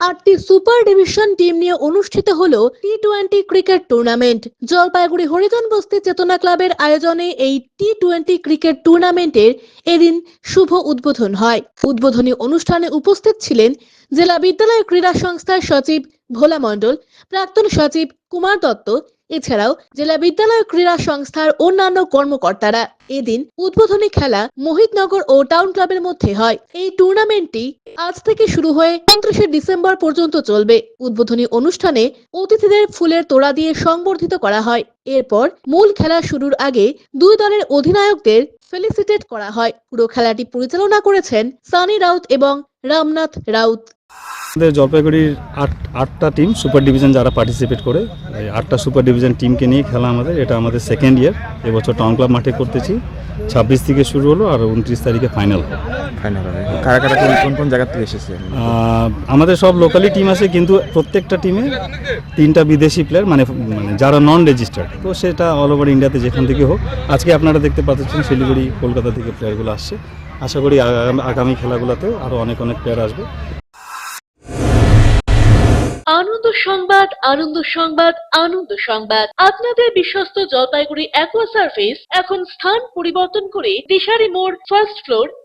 আটটি super division team নিয়ে অনুষ্ঠিত হল T twenty cricket tournament. Jalpaiguri Harijan Basti Chetana ক্লাবের আয়োজনে এই টি টোয়েন্টি ক্রিকেট টুর্নামেন্টের এদিন শুভ উদ্বোধন হয়। উদ্বোধনী অনুষ্ঠানে উপস্থিত ছিলেন জেলা বিদ্যালয় ক্রীড়া সংস্থার সচিব ভোলা মণ্ডল, প্রাক্তন সচিব কুমার দত্ত, এছাড়াও জেলা বিদ্যালয় ক্রীড়া সংস্থার অন্যান্য কর্মকর্তারা এদিন উদ্বোধনী খেলা মোহিতনগর ও টাউন ক্লাবের মধ্যে হয়। এই টুর্নামেন্টটি আজ থেকে শুরু হয়ে উনত্রিশে ডিসেম্বর পর্যন্ত চলবে। উদ্বোধনী অনুষ্ঠানে অতিথিদের ফুলের তোড়া দিয়ে সংবর্ধিত করা হয়। এরপর মূল খেলা শুরুর আগে দুই দলের অধিনায়কদের ফেলিসিটেট করা হয়। পুরো খেলাটি পরিচালনা করেছেন সানি রাউত এবং রামনাথ রাউত। আমাদের জলপাইগুড়ির আট আটটা টিম সুপার ডিভিশন যারা পার্টিসিপেট করে এই আটটা সুপার ডিভিশন টিমকে নিয়ে খেলা আমাদের। এটা আমাদের সেকেন্ড ইয়ার এবছর টাউন ক্লাব মাঠে করতেছি। ছাব্বিশ থেকে শুরু হলো আর উনত্রিশ তারিখে ফাইনাল ফাইনাল হবে। কারা কারা কোন কোন জায়গা থেকে এসেছে? আমাদের সব লোকালি টিম আছে কিন্তু প্রত্যেকটা টিমে তিনটা বিদেশি প্লেয়ার মানে মানে যারা নন রেজিস্টার্ড তো সেটা অল ওভার ইন্ডিয়াতে যেখান থেকে হোক। আজকে আপনারা দেখতে পাচ্ছেন শিলিগুড়ি কলকাতা থেকে প্লেয়ারগুলো আসছে। আশা করি আগামী- খেলাগুলোতেও আরও অনেক অনেক প্লেয়ার আসবে। সংবাদ, আনন্দ সংবাদ আনন্দ সংবাদ। আপনাদের বিশ্বস্ত জলপাইগুড়ি অ্যাকোয়া সার্ভিস এখন স্থান পরিবর্তন করে দিশারি মোড় ফার্স্ট ফ্লোর